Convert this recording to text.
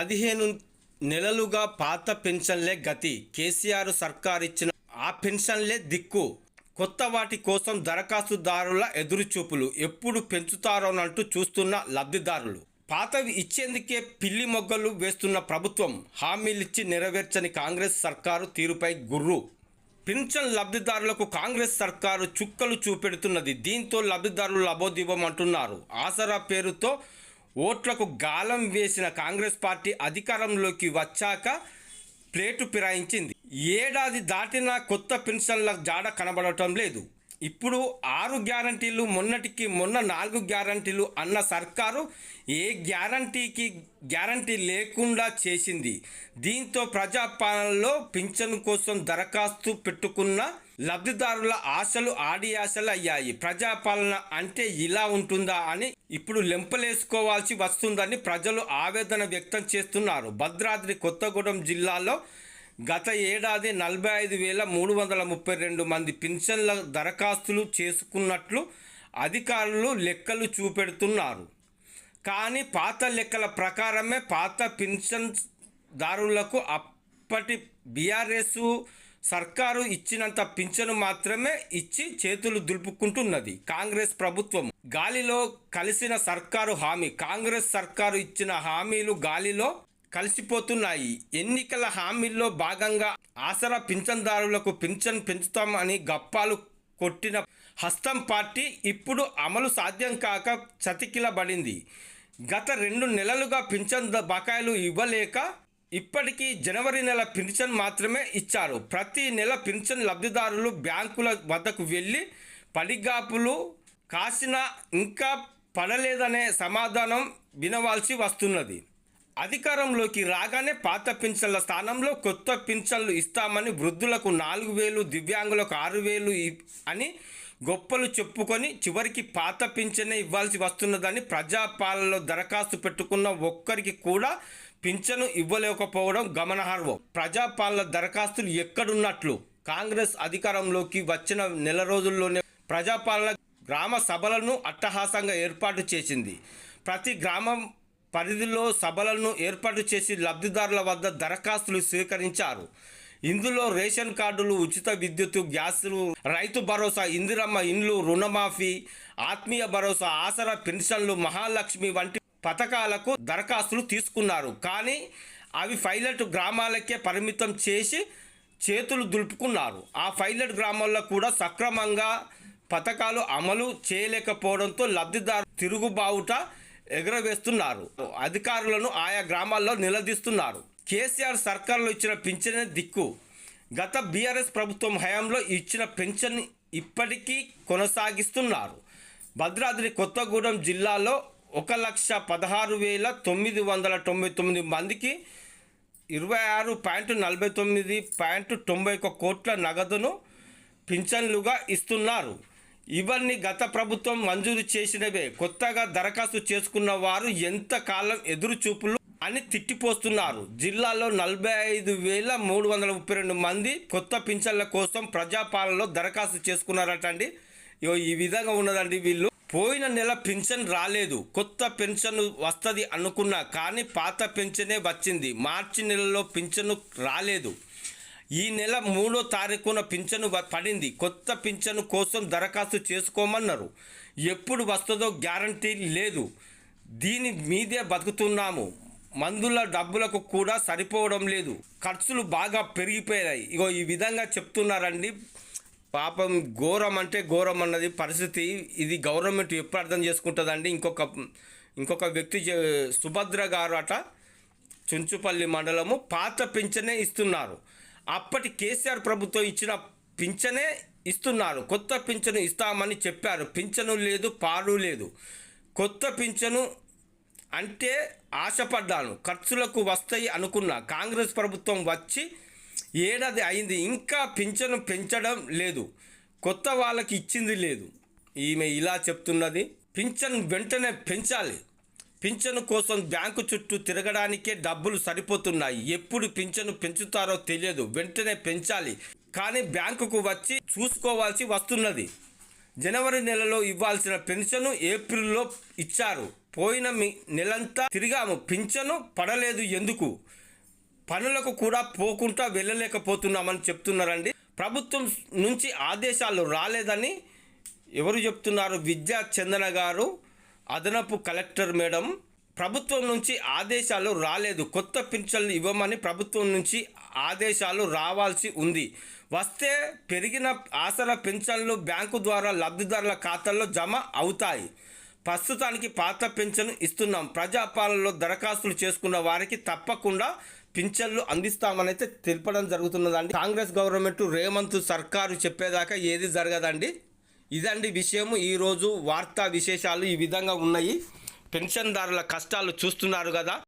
పదిహేను నెలలుగా పాత పెన్షన్లే గతి. కేసీఆర్ సర్కార్ ఇచ్చిన ఆ పెన్షన్లే దిక్కు. కొత్త వాటి కోసం దరఖాస్తుదారుల ఎదురుచూపులు. ఎప్పుడు పెంచుతారోనంటూ చూస్తున్న లబ్ధిదారులు. పాతవి ఇచ్చేందుకే పిల్లి మొగ్గలు వేస్తున్న ప్రభుత్వం హామీలిచ్చి నెరవేర్చని కాంగ్రెస్ సర్కారు తీరుపై గుర్రు. పెన్షన్ లబ్ధిదారులకు కాంగ్రెస్ సర్కారు చుక్కలు చూపెడుతున్నది. దీంతో లబ్ధిదారులు లబోదివం అంటున్నారు. ఆసరా పేరుతో ఓట్లకు గాలం వేసిన కాంగ్రెస్ పార్టీ అధికారంలోకి వచ్చాక ప్లేటు ఫిరాయించింది. ఏడాది దాటినా కొత్త పెన్షన్ల జాడ కనబడటం లేదు. ఇప్పుడు ఆరు గ్యారంటీలు మొన్నటికి మొన్న నాలుగు గ్యారంటీలు అన్న సర్కారు ఏ గ్యారంటీకి గ్యారంటీ లేకుండా చేసింది. దీంతో ప్రజాపాలనలో పింఛను కోసం దరఖాస్తు పెట్టుకున్న లబ్ధిదారుల ఆశలు ఆడి ఆశలు అయ్యాయి. ప్రజాపాలన అంటే ఇలా ఉంటుందా అని ఇప్పుడు లెంపలేసుకోవాల్సి వస్తుందని ప్రజలు ఆవేదన వ్యక్తం చేస్తున్నారు. భద్రాద్రి కొత్తగూడెం జిల్లాలో గత ఏడాది నలభై ఐదు వేల మూడు వందల ముప్పై రెండు మంది పింఛన్ల దరఖాస్తులు చేసుకున్నట్లు అధికారులు లెక్కలు చూపెడుతున్నారు. కానీ పాత లెక్కల ప్రకారమే పాత పింఛన్దారులకు అప్పటి బీఆర్ఎస్ సర్కారు ఇచ్చినంత పింఛను మాత్రమే ఇచ్చి చేతులు దులుపుకుంటున్నది కాంగ్రెస్ ప్రభుత్వం. గాలిలో కలిసిన సర్కారు హామీ కాంగ్రెస్ సర్కారు ఇచ్చిన హామీలు గాలిలో కలిసిపోతున్నాయి. ఎన్నికల హామీల్లో భాగంగా ఆసరా పింఛన్దారులకు పింఛన్ పెంచుతామని గప్పాలు కొట్టిన హస్తం పార్టీ ఇప్పుడు అమలు సాధ్యం కాక చతికిలబడింది. గత రెండు నెలలుగా పింఛన్ బకాయిలు ఇవ్వలేక ఇప్పటికీ జనవరి నెల పింఛన్ మాత్రమే ఇచ్చారు. ప్రతి నెల పింఛన్ లబ్ధిదారులు బ్యాంకుల వద్దకు వెళ్ళి పడిగాపులు కాసిన ఇంకా పడలేదనే సమాధానం వినవలసి వస్తున్నది. అధికారంలోకి రాగానే పాత పింఛన్ల స్థానంలో కొత్త పింఛన్లు ఇస్తామని వృద్ధులకు నాలుగు వేలు దివ్యాంగులకు ఆరు వేలు అని గొప్పలు చెప్పుకొని చివరికి పాత పింఛనే ఇవ్వాల్సి వస్తున్నదని ప్రజాపాలనలో దరఖాస్తు పెట్టుకున్న ఒక్కరికి కూడా పింఛను ఇవ్వలేకపోవడం గమనార్హం. ప్రజాపాలన దరఖాస్తులు ఎక్కడున్నట్లు? కాంగ్రెస్ అధికారంలోకి వచ్చిన నెల రోజుల్లోనే ప్రజాపాలన గ్రామ సభలను అట్టహాసంగా ఏర్పాటు చేసింది. ప్రతి గ్రామం పరిధిలో సభలను ఏర్పాటు చేసి లబ్ధిదారుల వద్ద దరఖాస్తులు స్వీకరించారు. ఇందులో రేషన్ కార్డులు ఉచిత విద్యుత్ గ్యాసులు రైతు భరోసా ఇందిరమ్మ ఇండ్లు రుణమాఫీ ఆత్మీయ భరోసా ఆసరా పెన్షన్లు మహాలక్ష్మి వంటి పథకాలకు దరఖాస్తులు తీసుకున్నారు. కానీ అవి పైలట్ గ్రామాలకే పరిమితం చేసి చేతులు దులుపుకున్నారు. ఆ పైలట్ గ్రామాల్లో కూడా సక్రమంగా పథకాలు అమలు చేయలేకపోవడంతో లబ్ధిదారు తిరుగుబావుట ఎగురవేస్తున్నారు. అధికారులను ఆయా గ్రామాల్లో నిలదీస్తున్నారు. కేసీఆర్ సర్కార్లో ఇచ్చిన పింఛనే దిక్కు. గత బీఆర్ఎస్ ప్రభుత్వం హయాంలో ఇచ్చిన పెన్షన్ ఇప్పటికీ కొనసాగిస్తున్నారు. భద్రాద్రి కొత్తగూడెం జిల్లాలో ఒక లక్ష పదహారు వేల తొమ్మిది వందల తొంభై తొమ్మిది మందికి ఇరవై ఆరు పాయింట్ నలభై తొమ్మిది పాయింట్ తొంభై ఒక కోట్ల నగదును పింఛన్లుగా ఇస్తున్నారు. ఇవన్నీ గత ప్రభుత్వం మంజూరు చేసినవే. కొత్తగా దరఖాస్తు చేసుకున్న వారు ఎంత కాలం ఎదురు చూపులు అని తిట్టిపోస్తున్నారు. జిల్లాలో నలభై ఐదు వేల మూడు వందల ముప్పై రెండు మంది కొత్త పింఛన్ల కోసం ప్రజాపాలనలో దరఖాస్తు చేసుకున్నారటండి. ఈ విధంగా ఉన్నదండి వీళ్ళు. పోయిన నెల పెన్షన్ రాలేదు. కొత్త పెన్షన్ వస్తుంది అనుకున్నా కానీ పాత పెన్షనే వచ్చింది. మార్చి నెలలో పెన్షన్ రాలేదు. ఈ నెల మూడో తారీఖున పింఛను పడింది. కొత్త పింఛను కోసం దరఖాస్తు చేసుకోమన్నారు. ఎప్పుడు వస్తుందో గ్యారంటీ లేదు. దీని మీదే బతుకుతున్నాము. మందుల డబ్బులకు కూడా సరిపోవడం లేదు. ఖర్చులు బాగా పెరిగిపోయాయి. ఇగో ఈ విధంగా చెప్తున్నారండి. పాపం ఘోరం అంటే ఘోరం అన్నది పరిస్థితి. ఇది గవర్నమెంట్ ఎప్పుడు అర్థం చేసుకుంటుందండి. ఇంకొక ఇంకొక వ్యక్తి సుభద్ర గారు అట చుంచుపల్లి మండలము పాత పింఛనే ఇస్తున్నారు. అప్పటి కేసీఆర్ ప్రభుత్వం ఇచ్చిన పింఛనే ఇస్తున్నారు. కొత్త పింఛను ఇస్తామని చెప్పారు. పింఛను లేదు పాడు లేదు. కొత్త పింఛను అంటే ఆశపడ్డాను. ఖర్చులకు వస్తాయి అనుకున్నా. కాంగ్రెస్ ప్రభుత్వం వచ్చి ఏడాది అయింది. ఇంకా పింఛను పెంచడం లేదు. కొత్త వాళ్ళకి ఇచ్చింది లేదు. ఈమె ఇలా చెప్తున్నది. పింఛన్ వెంటనే పెంచాలి. పింఛను కోసం బ్యాంకు చుట్టూ తిరగడానికే డబ్బులు సరిపోతున్నాయి. ఎప్పుడు పింఛను పెంచుతారో తెలియదు. వెంటనే పెంచాలి. కానీ బ్యాంకుకు వచ్చి చూసుకోవాల్సి వస్తున్నది. జనవరి నెలలో ఇవ్వాల్సిన పెన్షన్ ఏప్రిల్లో ఇచ్చారు. పోయిన మీ నెలంతా తిరిగాము. పింఛను పడలేదు ఎందుకు? పనులకు కూడా పోకుండా వెళ్ళలేకపోతున్నామని చెప్తున్నారండి. ప్రభుత్వం నుంచి ఆదేశాలు రాలేదని ఎవరు చెప్తున్నారు? విద్యా చందన గారు అదనపు కలెక్టర్ మేడం ప్రభుత్వం నుంచి ఆదేశాలు రాలేదు. కొత్త పింఛన్లు ఇవ్వమని ప్రభుత్వం నుంచి ఆదేశాలు రావాల్సి ఉంది. వస్తే పెరిగిన ఆసరా పింఛన్లు బ్యాంకు ద్వారా లబ్ధిదారుల ఖాతాల్లో జమ అవుతాయి. ప్రస్తుతానికి పాత పింఛను ఇస్తున్నాం. ప్రజాపాలనలో దరఖాస్తులు చేసుకున్న వారికి తప్పకుండా పింఛన్లు అందిస్తామని అయితే తెలపడం జరుగుతున్నదండి. కాంగ్రెస్ గవర్నమెంట్ రేవంత్ సర్కారు చెప్పేదాకా ఏది జరగదండి. ఇదండి విషయము. ఈరోజు వార్తా విశేషాలు ఈ విధంగా ఉన్నాయి. పెన్షన్దారుల కష్టాలు చూస్తున్నారు కదా.